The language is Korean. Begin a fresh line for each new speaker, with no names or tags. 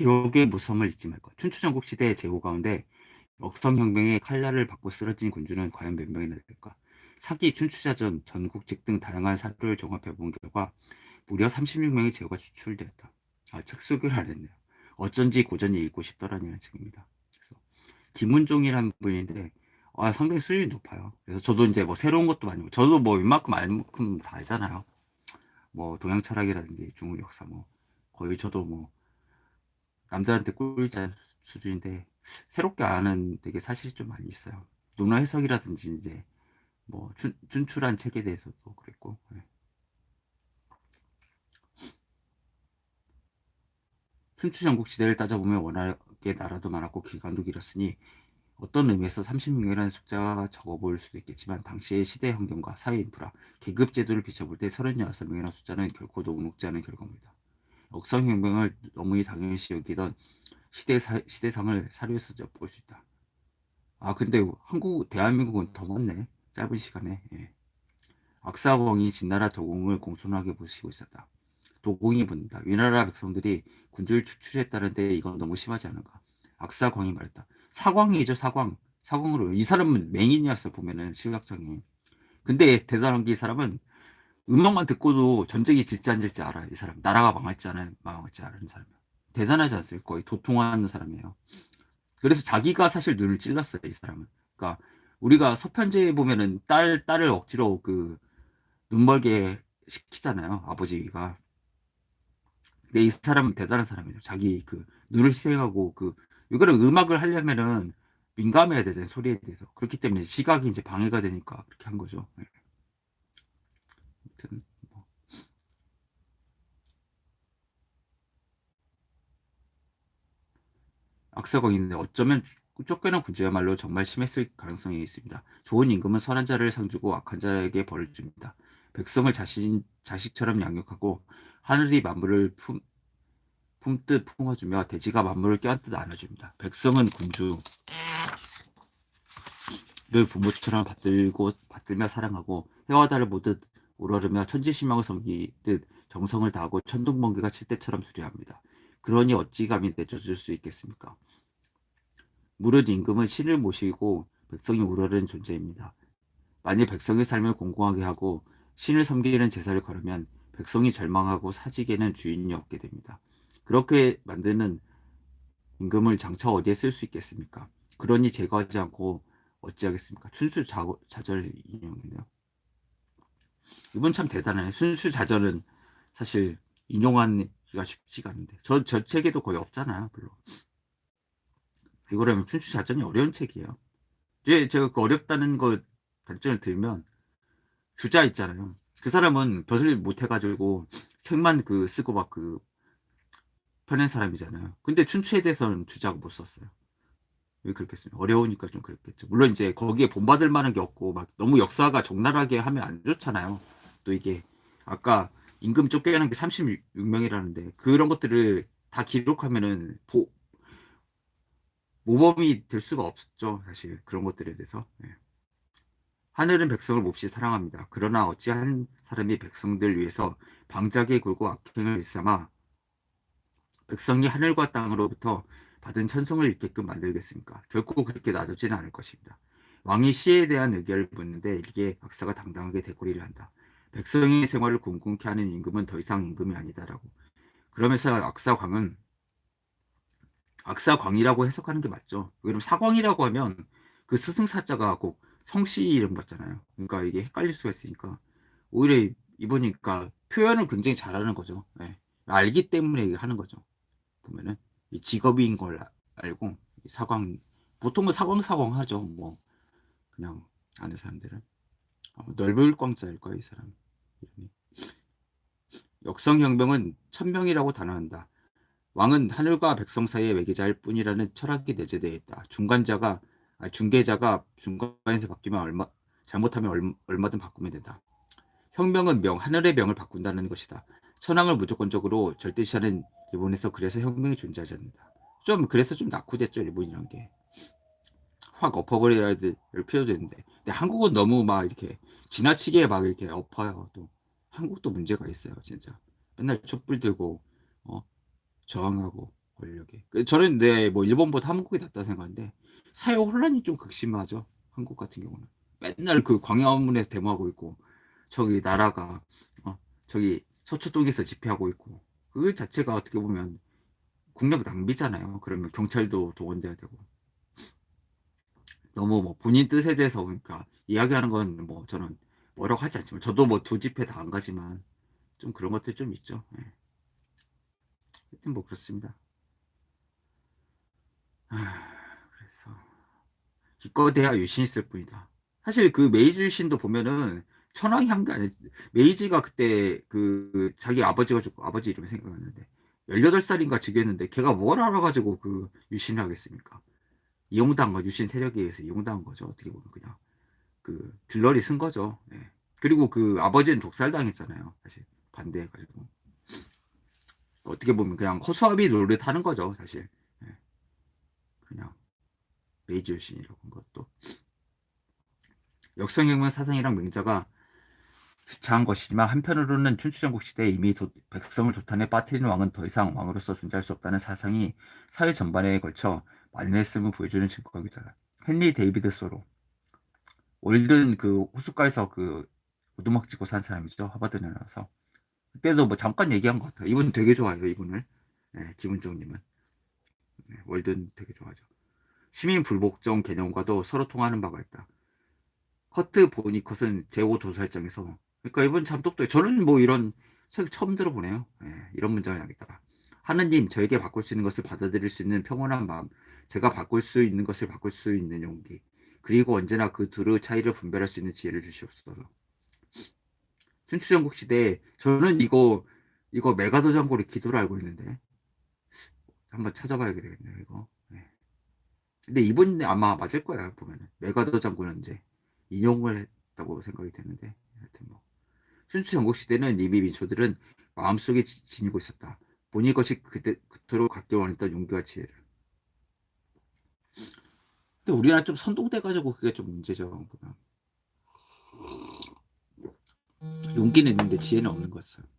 기록의 무섬을 잊지 말것. 춘추전국 시대의 제후 가운데 억성혁명의 칼날을 받고 쓰러진 군주는 과연 몇 명이나 될까? 사기, 춘추자전, 전국직 등 다양한 사료를 종합해 본 결과 무려 36명의 제후가 추출되었다. 아, 책 소개를 안 했네요. 어쩐지 고전이 읽고 싶더라는 책입니다. 그래서 김문종이라는 분인데 아, 상당히 수준이 높아요. 그래서 저도 이제 뭐 새로운 것도 많이 저도 뭐 웬만큼 알만큼 다 알잖아요. 뭐 동양 철학이라든지 중국 역사 뭐 거의 저도 뭐 남들한테 꿀자 수준인데 새롭게 아는 되게 사실이 좀 많이 있어요. 논어 해석이라든지 이제 뭐 춘, 춘추란 책에 대해서도 그랬고 네. 춘추 전국 시대를 따져보면 워낙에 나라도 많았고 기간도 길었으니 어떤 의미에서 36명이라는 숫자가 적어 보일 수도 있겠지만 당시의 시대 환경과 사회 인프라, 계급 제도를 비춰볼 때 36명이라는 숫자는 결코 녹록지 않은 결과입니다. 억성혁명을 너무 당연시 여기던 시대 사, 시대상을 사료에서 엿볼 수 있다. 아 근데 한국 대한민국은 더 많네. 짧은 시간에. 예. 악사왕이 진나라 도공을 공손하게 보시고 있었다. 도공이 묻는다. 위나라 백성들이 군주를 추출했다는데 이건 너무 심하지 않은가? 악사광이 말했다. 사광이죠 사광. 사광으로 이 사람은 맹인이었어 보면은 실각장애. 근데 대단한 게 이 사람은 음악만 듣고도 전쟁이 질지 안 질지 알아. 이 사람 나라가 망할지 안 망할지 아는 사람이야. 대단하지 않습니까? 거의 도통하는 사람이에요. 그래서 자기가 사실 눈을 찔렀어요 이 사람은. 그러니까 우리가 서편제에 보면은 딸 딸을 억지로 그 눈멀게 시키잖아요 아버지가. 근데 이 사람은 대단한 사람이죠. 자기 그 눈을 희생하고 그 이거는 음악을 하려면은 민감해야 되잖아요 소리에 대해서. 그렇기 때문에 시각이 이제 방해가 되니까 그렇게 한 거죠. 네. 아무튼 뭐. 악사가 있는데 어쩌면 쫓겨난 군주야말로 정말 심했을 가능성이 있습니다. 좋은 임금은 선한 자를 상주고 악한 자에게 벌을 줍니다. 백성을 자신 자식처럼 양육하고 하늘이 만물을 품, 품듯 품어주며 대지가 만물을 껴안듯 안아줍니다. 백성은 군주를 부모처럼 받들고 받들며 사랑하고 해와 달을 보듯 우러르며 천지신명을 섬기듯 정성을 다하고 천둥번개가 칠 때처럼 수리합니다. 그러니 어찌 감히 내쫓을 수 있겠습니까? 무릇 임금은 신을 모시고 백성이 우러르는 존재입니다. 만일 백성의 삶을 공공하게 하고 신을 섬기는 제사를 걸으면 백성이 절망하고 사직에는 주인이 없게 됩니다. 그렇게 만드는 임금을 장차 어디에 쓸 수 있겠습니까? 그러니 제거하지 않고 어찌하겠습니까? 순수 자절 인용이네요. 이분 참 대단해요. 순수 자절은 사실 인용하기가 쉽지가 않은데 저, 저 책에도 거의 없잖아요. 별로. 이거라면 춘추 자전이 어려운 책이에요. 이제 제가 그 어렵다는 거 단점을 들면 주자 있잖아요. 그 사람은 벼슬 못 해가지고 책만 그 쓰고 막 그 펴낸 사람이잖아요. 근데 춘추에 대해서는 주자가 못 썼어요. 왜 그렇겠어요? 어려우니까 좀 그랬겠죠. 물론 이제 거기에 본받을 만한 게 없고 막 너무 역사가 적나라하게 하면 안 좋잖아요. 또 이게 아까 임금 쫓겨난 게 36명이라는데 그런 것들을 다 기록하면은 보, 모범이 될 수가 없죠. 사실 그런 것들에 대해서. 네. 하늘은 백성을 몹시 사랑합니다. 그러나 어찌 한 사람이 백성들 위해서 방자게 굴고 악행을 일삼아 백성이 하늘과 땅으로부터 받은 천성을 잃게끔 만들겠습니까? 결코 그렇게 놔두지는 않을 것입니다. 왕이 시에 대한 의견을 묻는데 이게 박사가 당당하게 대꾸리를 한다. 백성의 생활을 공공케 하는 임금은 더 이상 임금이 아니다라고. 그러면서 악사광은 악사광이라고 해석하는 게 맞죠. 그럼 사광이라고 하면 그 스승사자가 꼭 성씨 이름 같잖아요. 그러니까 이게 헷갈릴 수가 있으니까 오히려 이보니까 표현을 굉장히 잘하는 거죠. 네. 알기 때문에 하는 거죠. 보면은 직업인 걸 알고 사광 보통은 사광사광 하죠. 뭐 그냥 아는 사람들은 어, 넓을 광자일 거야 이 사람 이름이. 역성혁명은 천명이라고 단언한다. 왕은 하늘과 백성 사이의 외계자일 뿐이라는 철학이 내재되어 있다. 중간자가 아, 중개자가 중간에서 바뀌면 얼마 잘못하면 얼, 얼마든 바꾸면 된다. 혁명은 명, 하늘의 명을 바꾼다는 것이다. 천황을 무조건적으로 절대시하는 일본에서 그래서 혁명이 존재하지 않는다. 좀 그래서 좀 낙후됐죠 일본이란 게. 확 엎어버려야 될 필요도 있는데 근데 한국은 너무 막 이렇게 지나치게 막 이렇게 엎어요 또 한국도 문제가 있어요 진짜 맨날 촛불 들고 어 저항하고 권력이. 그 저는 네, 뭐 일본보다 한국이 낫다 생각하는데 사회 혼란이 좀 극심하죠. 한국 같은 경우는 맨날 그 광화문에 데모하고 있고 저기 나라가 어, 저기 서초동에서 집회하고 있고 그 자체가 어떻게 보면 국력 낭비잖아요. 그러면 경찰도 동원돼야 되고 너무 뭐 본인 뜻에 대해서 그러니까 이야기하는 건 뭐 저는 뭐라고 하지 않지만 저도 뭐 두 집회 다 안 가지만 좀 그런 것들 좀 있죠. 예. 하여튼 뭐 그렇습니다. 아, 그래서 기껏해야 유신 있을 뿐이다. 사실 그 메이지 유신도 보면은 천황이 한 게 아니 메이지가 그때 그 자기 아버지가 죽고 아버지 이름이 생각났는데 18살인가 즉위했는데 걔가 뭘 알아가지고 그 유신을 하겠습니까? 이용당한 거 유신 세력에 의해서 이용당한 거죠. 어떻게 보면 그냥 그 들러리 쓴 거죠. 예. 그리고 그 아버지는 독살당했잖아요. 사실 반대해가지고 어떻게 보면 그냥 허수아비 노릇하는 거죠. 사실 예. 그냥 메이지 유신이라고 한 것도 역성혁명 사상이랑 맹자가 주창한 것이지만 한편으로는 춘추전국 시대에 이미 도, 백성을 도탄에 빠뜨리는 왕은 더 이상 왕으로서 존재할 수 없다는 사상이 사회 전반에 걸쳐 만연했음을 보여주는 증거이기도 하다. 헨리 데이비드 소로 올든 그 호숫가에서 그 오두막 찍고 산 사람이죠. 하버드에 나와서 그때도 뭐 잠깐 얘기한 것 같아요. 이분 되게 좋아요. 이분을 네, 김은종님은 네, 월든 되게 좋아하죠. 시민 불복종 개념과도 서로 통하는 바가 있다. 커트 보니컷은 제5 도살장에서 그러니까 참 똑똑해. 저는 뭐 이런 책 처음 들어보네요. 예, 이런 문장을 하겠다. 하느님 저에게 바꿀 수 있는 것을 받아들일 수 있는 평온한 마음, 제가 바꿀 수 있는 것을 바꿀 수 있는 용기, 그리고 언제나 그 둘의 차이를 분별할 수 있는 지혜를 주시옵소서. 춘추전국 시대에 저는 이거 이거 메가더 장고리 기도를 알고 있는데 한번 찾아봐야 되겠네요 이거. 예. 근데 이분 아마 맞을 거야 보면은 메가더 장군은 이제 인용을 했다고 생각이 되는데 하여튼 뭐 순수 전국 시대는 이미 민초들은 마음속에 지- 지니고 있었다. 본인 것이 그때 그토록 갖기 원했던 용기와 지혜를. 근데 우리나라 좀 선동돼가지고 그게 좀 문제죠. 보면. 용기는 있는데 지혜는 없는 것 같아요.